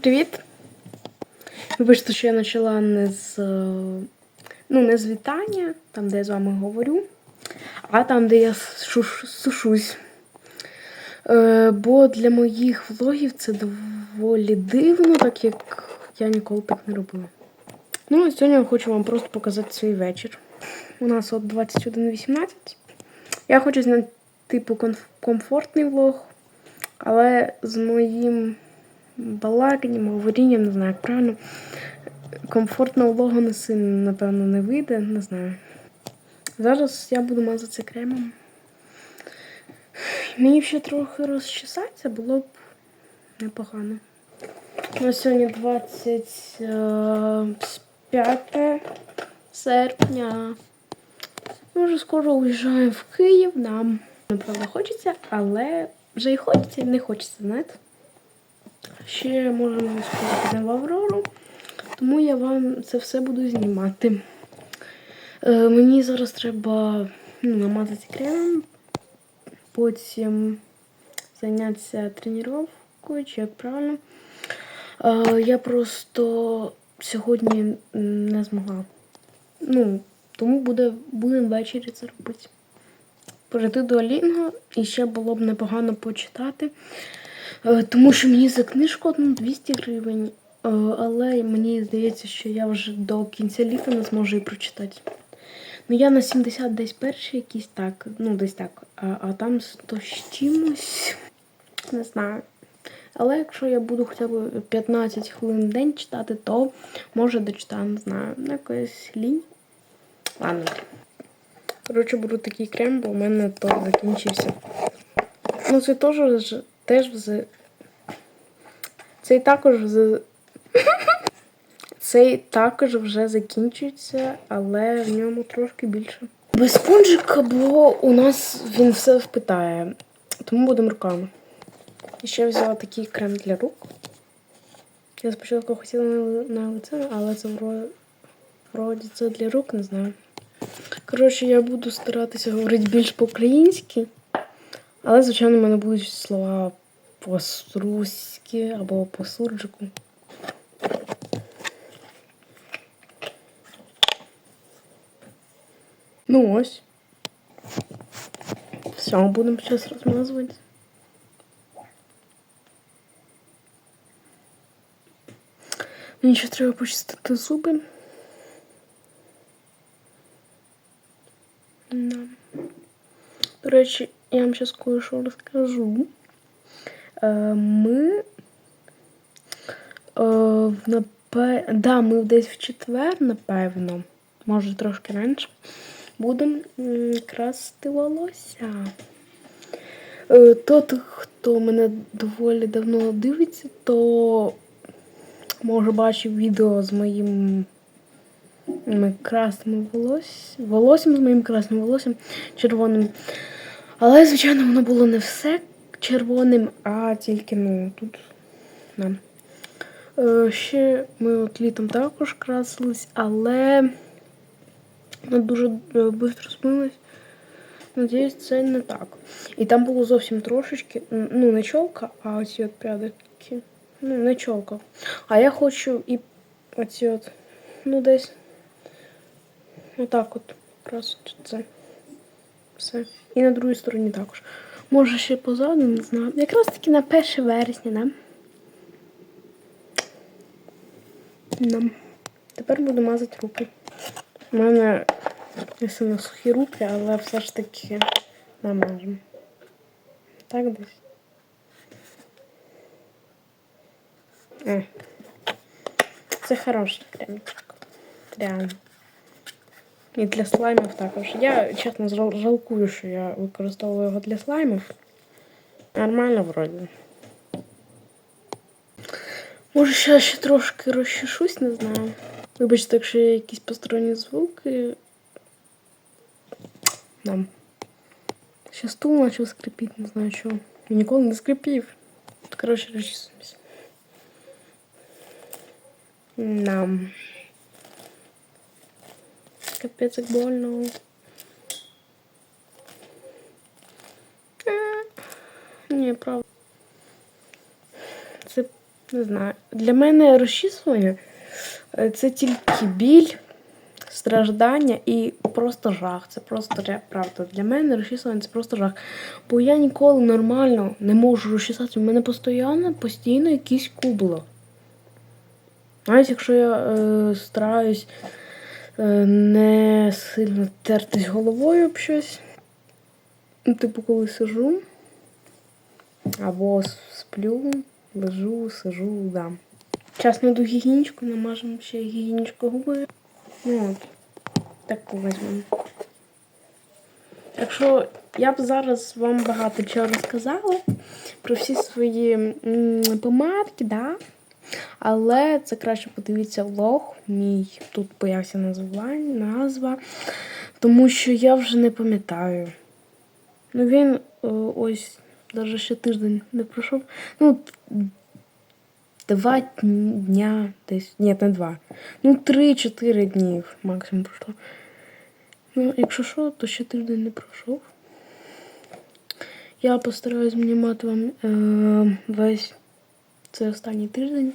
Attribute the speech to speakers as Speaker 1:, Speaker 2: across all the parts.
Speaker 1: привіт! Вибачте, що я почала не з. е, Ну, не з вітання, там, де я з вами говорю, а там, де я сушусь. Е, бо для моїх влогів це доволі дивно, так як я ніколи так не робила. Ну, сьогодні я хочу вам просто показати свій вечір. У нас от 21.18. Я хочу зняти типу комфортний влог, але з моїм балаканням, говорінням, не знаю, як правильно. Комфортного влогу не сильно, напевно, не вийде, не знаю. Зараз я буду мазатися кремом. Мені ще трохи розчесатися, було б непогано. На сьогодні 25 серпня. Ми вже скоро уїжджаємо в Київ. Нам направда хочеться, але вже і хочеться, і не хочеться, знаєте. Ще можемо скоро в Аврору, тому я вам це все буду знімати. Е, мені зараз треба ну, намазати кремом, потім зайнятися тренувкою, чи як правильно. Е, я просто сьогодні не змогла. Ну, тому буде, будемо ввечері це робити. Перейти до Алінго і ще було б непогано почитати. Е, Тому що мені за книжку одну 200 гривень. Е, Але мені здається, що я вже до кінця літа не зможу її прочитати. Ну, я на 70 десь перший якийсь так, ну десь так, а, а там 100 з чимось, не знаю. Але якщо я буду хоча б 15 хвилин в день читати, то може дочитаю, не знаю, на якоїсь лінь. Ладно. Коротше, беру такий крем, бо у мене то закінчився. Ну, це теж теж вже. Цей також вже. Цей також вже закінчується, але в ньому трошки більше. Без спонжика, бо у нас він все впитає. Тому будемо руками. І ще взяла такий крем для рук. Я спочатку хотіла на, лице, але це вроді це для рук, не знаю. Коротше, я буду старатися говорити більш по-українськи, але, звичайно, в мене будуть слова по-руськи або по-сурджику. Ну ось. Все, будемо зараз розмазувати. Мені ще треба почистити зуби. Да. До речі, я вам зараз кое-що розкажу. Е, Ми е, да, ми десь в четвер, напевно, може трошки раніше, будемо м, красити волосся. Е, Тот, хто мене доволі давно дивиться, то може бачив відео з моїм красним волоссям, волоссям з моїм красним волоссям червоним. Але, звичайно, воно було не все червоним, а тільки ну, тут. Да. Е, ще ми от літом також красились, але воно дуже швидко змилось. Надіюсь, це не так. І там було зовсім трошечки, ну, не чолка, а оці от прядики. Ну, не чолка. А я хочу і оці от, ну, десь отак от красити це. Все. І на другій стороні також. Може ще позаду, не знаю. Якраз таки на 1 вересня, да? Нам. Тепер буду мазати руки. У мене не сильно сухі руки, але все ж таки намажемо. Так десь. Е. Це хороший кремчик. Реально. І для слаймів також. Я, чесно, жал- жалкую, що я використовую його для слаймів. Нормально вроді. Може, ще, ще трошки розчешусь, не знаю. Вибачте, якщо є якісь посторонні звуки. Нам. Ще стул почав скрипіти, не знаю чого. Він ніколи не скрипів. Коротше, розчесуюсь. Нам. Капець як больно. Е, Ні, правда. Це Не знаю. Для мене розчісування е, це тільки біль, страждання і просто жах. Це просто правда. Для мене розчісування це просто жах. Бо я ніколи нормально не можу розчісатися. У мене постійно, постійно якісь кубло. Навіть якщо я е, стараюсь не сильно тертись головою об щось. Ну, Типу, коли сижу, або сплю, лежу, сижу, да. Зараз найду гігієнічку, намажемо ще гігієнічку губи. Ну, от, таку візьмемо. Якщо я б зараз вам багато чого розказала про всі свої помадки, да? Але це краще подивіться влог. Мій тут назва, назва, тому що я вже не пам'ятаю. Ну він е, ось навіть ще тиждень не пройшов. Ну, два дня десь. Ні, не два. Ну, три-чотири дні максимум пройшло. Ну, якщо що, то ще тиждень не пройшов. Я постараюсь знімати вам е, весь цей останній тиждень.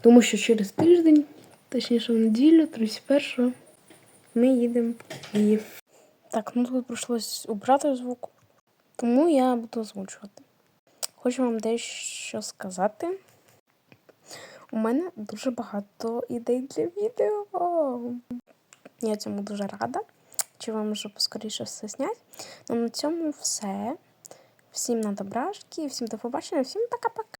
Speaker 1: Тому що через тиждень, точніше в неділю, 31-го, ми їдемо Київ. Так, ну тут прийшлось убрати звук, тому я буду озвучувати. Хочу вам дещо сказати. У мене дуже багато ідей для відео. Я цьому дуже рада. Чи вам вже поскоріше все зняти. Ну на цьому все. Всім на добрашки, всім до побачення, всім пока-пока.